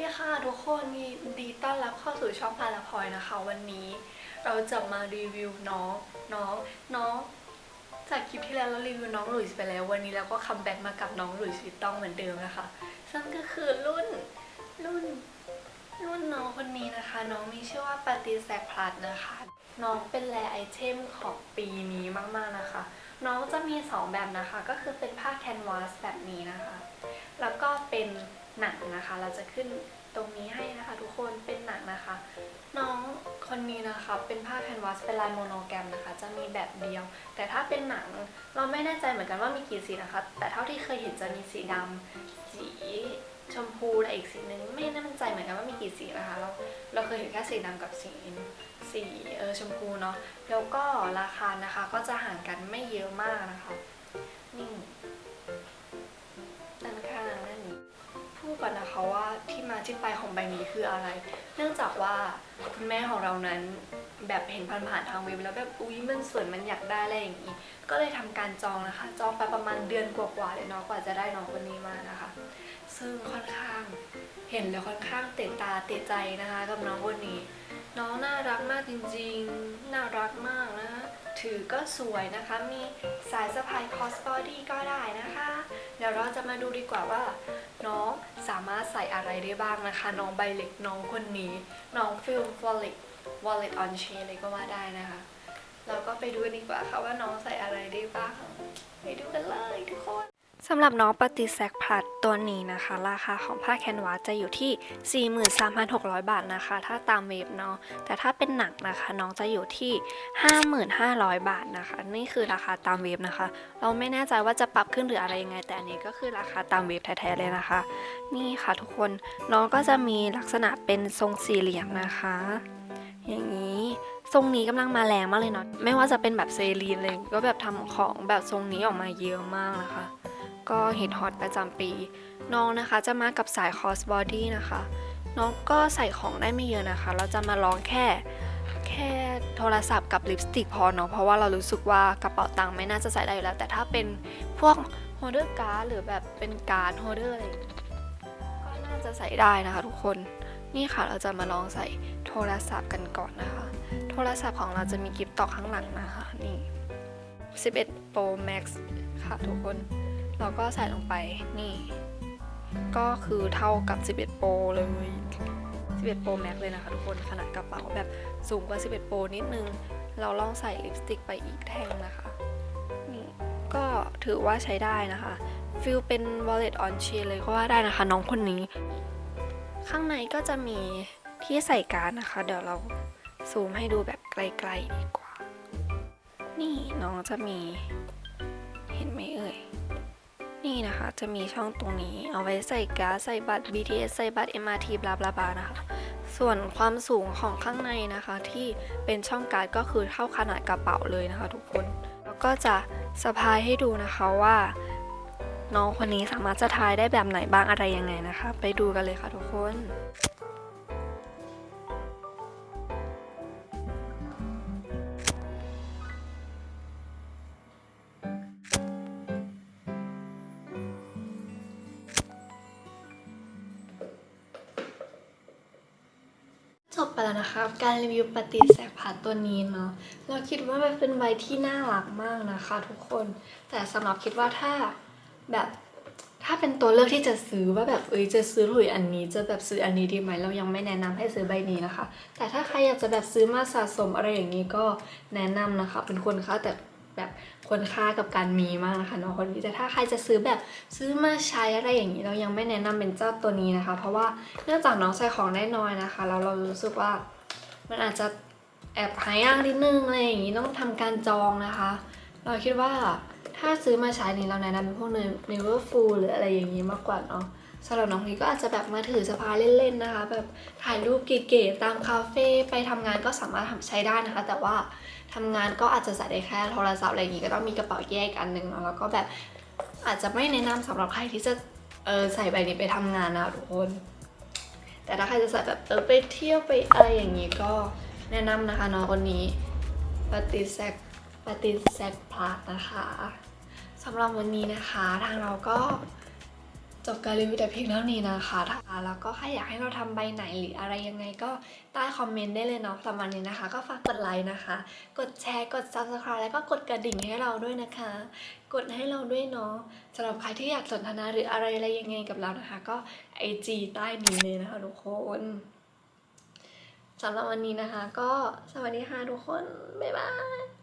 ดีค่ะทุกคนยินดีต้อนรับเข้าสู่ช่องพาราพลอยนะคะ วันนี้เราจะมารีวิวน้องน้องน้องจากคลิปที่แล้วเรารีวิวน้องหลุยส์ไปแล้ว วันนี้เราก็คัมแบ็กมากับน้องหลุยส์วิตตองเหมือนเดิมนะคะซึ่งก็คือรุ่นรุ่น รุ่นน้องคนนี้นะคะ น้องมีชื่อว่าปฏิแซกพลัสนะคะ น้องเป็นแรไอเทมของปีนี้มากๆนะคะ น้องจะมีสองแบบนะคะ ก็คือเป็นผ้าแคนวาสแบบนี้นะคะ แล้วก็เป็นหนังนะคะ เราจะขึ้นตรงนี้ให้นะคะ ทุกคนเป็นหนังนะคะ น้องคนนี้นะคะเป็นผ้าแคนวาสเป็นลายโมโนแกรมนะคะ จะมีแบบเดียว แต่ถ้าเป็นหนังเราไม่แน่ใจเหมือนกันว่ามีกี่สีนะคะ แต่เท่าที่เคยเห็นจะมีสีดำสีชมพูและอีกสีหนึ่งไม่แน่ใจเหมือนกันว่ามีกี่สีนะคะ เราเราเคยเห็นแค่สีดำกับสีสีเออชมพูเนาะแล้วก็ราคานะคะก็จะห่างกันไม่เยอะมากนะคะนี่ มาที่ไปของใบนี้คืออะไร เนื่องจากว่าคุณแม่ของเรานั้นแบบเห็นผ่านๆทางเว็บแล้วแบบอุ๊ยมันสวยมันอยากได้อะไรอย่างนี้ ก็เลยทำการจองนะคะ จองไปประมาณเดือนกว่าๆเลยเนาะกว่าจะได้น้องคนนี้มานะคะ ซึ่งค่อนข้างเห็นแล้วค่อนข้างเตะตาเตะใจนะคะกับน้องคนนี้ น้องน่ารักมากจริงๆ น่ารักมากนะถือก็สวยนะคะ มีสายสะพายคอสบอดี้ก็ได้นะคะ เดี๋ยวเราจะมาดูดีกว่าว่า สามารถใส่อะไรได้บ้างนะคะ น้องใบเล็กน้องคนนี้ น้องฟิลวอลเล็ตวอลเล็ตออนเชนเลยก็ว่าได้นะคะ เราก็ไปดูนดีกว่าค่ะว่าน้องใส่อะไรได้บ้าง ไปดูกันเลยทุกคน สำหรับน้องปฏิแซกพลัดตัวนี้นะคะ ราคาของผ้าแคนวาสจะอยู่ที่ 43,600 บาทนะคะ ถ้าตามเว็บเนาะแต่ถ้าเป็นหนังนะคะ น้องจะอยู่ที่ 55,000 บาทนะคะ นี่คือราคาตามเว็บนะคะ เราไม่แน่ใจว่าจะปรับขึ้นหรืออะไรยังไง แต่อันนี้ก็คือราคาตามเว็บแท้ๆเลยนะคะ นี่ค่ะทุกคนน้องก็จะมีลักษณะเป็นทรงสี่เหลี่ยมนะคะ อย่างนี้ทรงนี้กำลังมาแรงมากเลยเนาะไม่ว่าจะเป็นแบบเซรีนเลยก็แบบทำของแบบทรงนี้ออกมาเยอะมากนะคะ ก็ฮิตฮอตประจำปี น้องนะคะจะมากับสายคอสบอดี้นะคะ น้องก็ใส่ของได้ไม่เยอะนะคะ เราจะมาลองแค่แค่โทรศัพท์กับลิปสติกพอเนาะเพราะว่าเรารู้สึกว่ากระเป๋าตังค์ไม่น่าจะใส่ได้อยู่แล้ว แต่ถ้าเป็นพวกโฮลเดอร์การ์ดหรือแบบเป็นการ์ดโฮลเดอร์อะไรก็น่าจะใส่ได้นะคะทุกคนนี่ค่ะเราจะมาลองใส่โทรศัพท์กันก่อนนะคะ โทรศัพท์ของเราจะมีกิฟต์ต่อข้างหลังนะคะนี่ 11 Pro Max ค่ะทุกคน เราก็ใส่ลงไปนี่ ก็คือเท่ากับ 11 Pro เลย 11 Pro Max เลยนะคะทุกคนขนาดกระเป๋าแบบสูงกว่า 11 Pro นิดนึง เราลองใส่ลิปสติกไปอีกแท่งนะคะนี่ก็ถือว่าใช้ได้นะคะฟิลเป็น wallet on chain เลยก็ว่าได้นะคะ น้องคนนี้ ข้างในก็จะมีที่ใส่การ์ดนะคะ เดี๋ยวเราซูมให้ดูแบบไกลๆดีกว่า นี่น้องจะมี เห็นไหมเอ่ย นี่นะคะ จะมีช่องตรงนี้ เอาไว้ใส่การ์ดใส่บัตร BTS ใส่บัตร MRT บลาบลาบลานะคะ ส่วนความสูงของข้างในนะคะ ที่เป็นช่องการ์ดก็คือเท่าขนาดกระเป๋าเลยนะคะ ทุกคน แล้วก็จะสะพายให้ดูนะคะว่า น้องคนนี้สามารถจะทายได้แบบไหนบ้างอะไรยังไงนะคะ ไปดูกันเลยค่ะทุกคน แล้วนะคะกับ การรีวิวปฏิแสกพัดตัวนี้เนาะเราคิดว่ามันเป็นใบที่น่ารักมากนะคะทุกคน แต่สำหรับคิดว่าถ้าแบบถ้าเป็นตัวเลือกที่จะซื้อว่าแบบเอ้ยจะซื้อหลุยอันนี้ จะแบบซื้ออันนี้ดีไหมเรายังไม่แนะนำให้ซื้อใบนี้นะคะ แต่ถ้าใครอยากจะแบบซื้อมาสะสมอะไรอย่างนี้ก็แนะนำนะคะเป็นคนค่าแต่ แบบคนค่ากับการมีมากนะคะน้องคนนี้แต่ถ้าใครจะซื้อแบบซื้อมาใช้อะไรอย่างนี้เรายังไม่แนะนำเป็นเจ้าตัวนี้นะคะ เพราะว่าเนื่องจากน้องใส่ของได้น้อยนะคะแล้วเรารู้สึกว่ามันอาจจะแอบหายากนิดนึงอะไรอย่างนี้ต้องทำการจองนะคะ เราคิดว่าถ้าซื้อมาใช้นี่เราแนะนำเป็นพวกเนเวอร์ฟูลหรืออะไรอย่างนี้มากกว่าเนาะ สำหรับน้องนี้ก็อาจจะแบบมาถือสะพายเล่นๆนะคะ แบบถ่ายรูปเก๋ๆตามคาเฟ่ไปทำงานก็สามารถทำใช้ได้นะคะ แต่ว่าทำงานก็อาจจะใส่ได้แค่โทรศัพท์อะไรอย่างนี้ก็ต้องมีกระเป๋าแยกอันหนึ่งเนาะแล้วก็แบบอาจจะไม่แนะนำสำหรับใครที่จะเออใส่ใบนี้ไปทำงานนะทุกคน แต่ถ้าใครจะใส่แบบเออไปเที่ยวไปอะไรอย่างนี้ก็แนะนำนะคะน้องคนนี้ปฏิแซกปฏิแซกพลัสนะคะสำหรับวันนี้นะคะ ทางเราก็ บการรีวิวแต่เพียงเท่านี้นะคะถ้าแล้วก็ใครอยากให้เราทำใบไหนหรืออะไรยังไงก็ใต้คอมเมนต์ได้เลยเนาะสำหรับวันนี้นะคะ ก็ฝากกดไลค์นะคะ กดแชร์กด subscribe แล้วก็กดกระดิ่งให้เราด้วยนะคะ กดให้เราด้วยเนาะสำหรับใครที่อยากสนทนาหรืออะไรอะไรยังไงกับเรานะคะ ก็ IG ใต้นี้เลยนะคะทุกคนสำหรับวันนี้นะคะ ก็สวัสดีค่ะทุกคน บ๊ายบาย